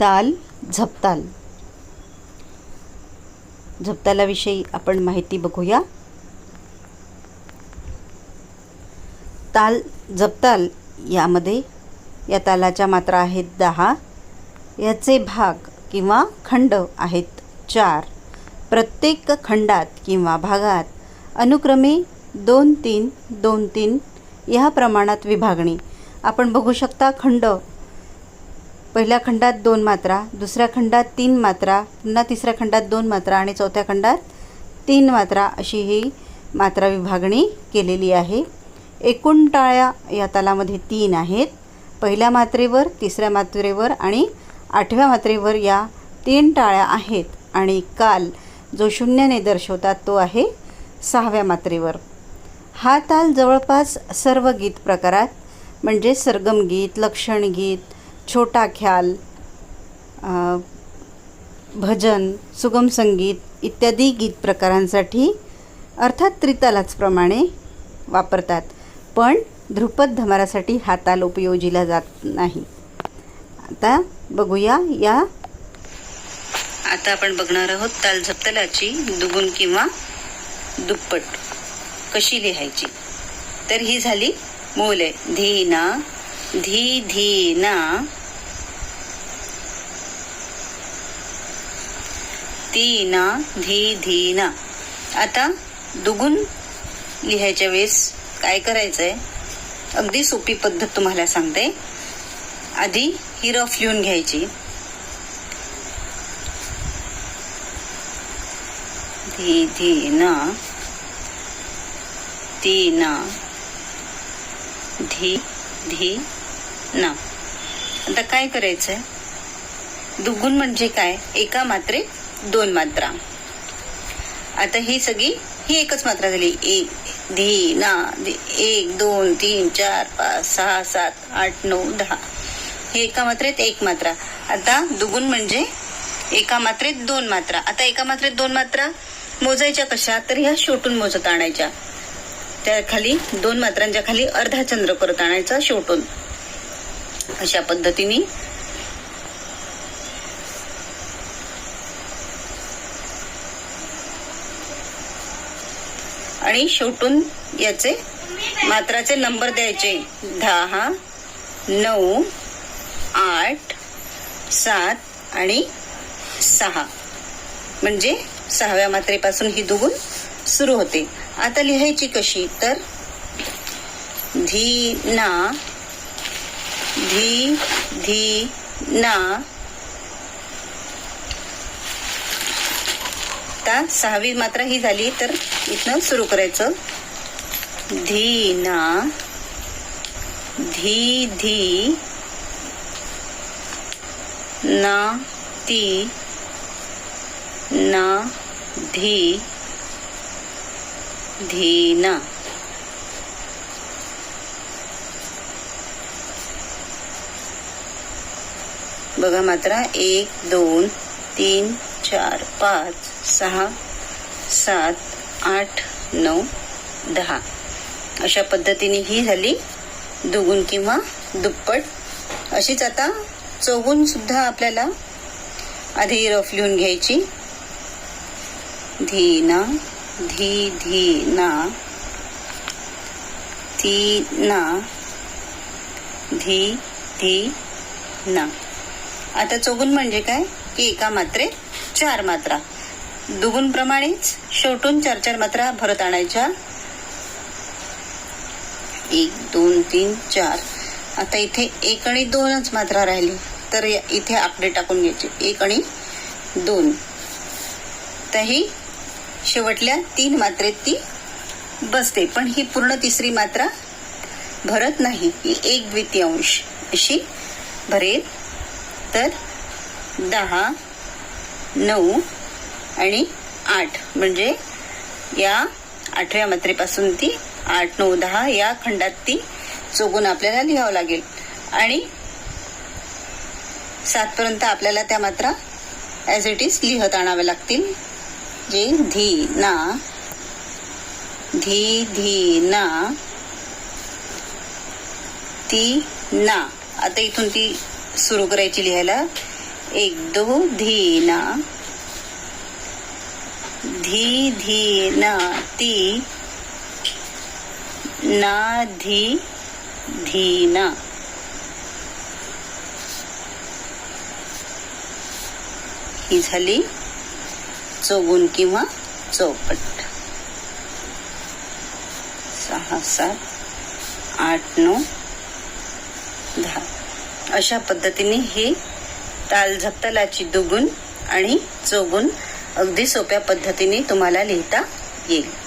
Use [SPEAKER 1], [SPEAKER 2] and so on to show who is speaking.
[SPEAKER 1] ताल झपताल. झपतालाविषयी आपण माहिती बघूया. ताल जपताल यामध्ये या तालाच्या मात्रा आहेत दहा. याचे भाग किंवा खंड आहेत चार. प्रत्येक खंडात किंवा भागात अनुक्रमे दोन तीन दोन तीन ह्या प्रमाणात विभागणी. आपण बघू शकता खंड पहिल्या खंडात दोन मात्रा दुसऱ्या खंडात तीन मात्रा पुन्हा तिसऱ्या खंडात दोन मात्रा आणि चौथ्या खंडात तीन मात्रा अशी ही मात्रा विभागणी केलेली आहे. एकूण टाळ्या या तालामध्ये तीन आहेत. पहिल्या मात्रेवर तिसऱ्या मात्रेवर आणि आठव्या मात्रेवर या तीन टाळ्या आहेत आणि काल जो शून्याने दर्शवतात तो आहे सहाव्या मात्रेवर. हा ताल जवळपास सर्व गीत प्रकारात म्हणजे सरगम गीत लक्षण गीत छोटा ख्याल भजन सुगम संगीत इत्यादी गीत प्रकारांसाठी अर्थात त्रितालाचप्रमाणे वापरतात. पण ध्रुपद धमारासाठी हा ताल उपयोजिला जात नाही. आता बघूया या. आता आपण बघणार आहोत ताल झपतलाची दुगुण किंवा दुप्पट कशी लिहायची? तर ही झाली मूल. आहे धीना धी धीना. तीना धी धीना. आता दुगुण लिहायच्या वेळेस काय करायचं आहे अगदी सोपी पद्धत तुम्हाला सांगते. आधी ही रफ लिहून घ्यायची. धी धी ना ती ना धी धी ना आता काय करायचंय? दुगुण म्हणजे काय? एका मात्रे दोन मात्रा. आता ही सगळी ही एकच मात्रा झाली. एक धी ना धी- एक दोन तीन चार पाच सहा सात आठ नऊ दहा. हे एका मात्रेत एक मात्रा. आता दुगुण म्हणजे एका मात्रेत दोन मात्रा. आता एका मात्रेत दोन मात्रा मोजायच्या कशा? तर ह्या शेवटून मोजत आणायच्या. त्या खाली दोन मात्रांच्या खाली अर्धा चंद्र करत आणायचा शेवटून अशा पद्धतीने आणि शेवटून याचे मात्राचे नंबर द्यायचे. दहा नऊ आठ सात आणि सहा. म्हणजे सहाव्या मात्रेपासून ही दुगुण सुरू होते. आता लिहायची कशी? तर धी ना धी धी ना आता सहावी मात्रा ही झाली तर इथनं सुरू करायचं. धी ना धी धी. ना ती. ना धी. धीना. बघा मात्रा एक दोन तीन चार पाच सहा सात आठ नऊ दहा. अशा पद्धतीने ही झाली दुगुण किंवा दुप्पट. अशीच आता चौगुणसुद्धा आपल्याला आधी रफ लिहून घ्यायची. धीना धी धी ना ती ना धी धी ना. आता चौगुण म्हणजे काय? की एका मात्रेत चार मात्रा. दुगुणप्रमाणेच शेवटून चार चार मात्रा भरत आणायच्या. एक दोन तीन चार. आता इथे एक आणि दोनच मात्रा राहिली. तर इथे आकडे टाकून घ्यायचे. एक आणि दोन. तर ही शेवटल्या तीन मात्रेत ती बसते. पण ही पूर्ण तिसरी मात्रा भरत नाही. ही एक द्वितीयांश अशी भरेल. तर दहा नऊ आणि आठ. म्हणजे या आठव्या मात्रेपासून ती आठ नऊ दहा या खंडात ती चोगून आपल्याला लिहावं लागेल. आणि सातपर्यंत आपल्याला त्या मात्रा ॲज इट इज लिहत आणाव्या लागतील. जे धी ना धी धी ना ती ना. आता इथून ती सुरू करायची लिहायला. एक दो धीना। धी धी न ती। ना धी धीना। ही झाली चौगुण किंवा चौपट. सहा सात आठ नऊ दहा. अशा पद्धतीने हे ताल झप्तलाची दुगुण आणि चौगुण अगदी सोप्या पद्धतीने तुम्हाला लिहिता येईल.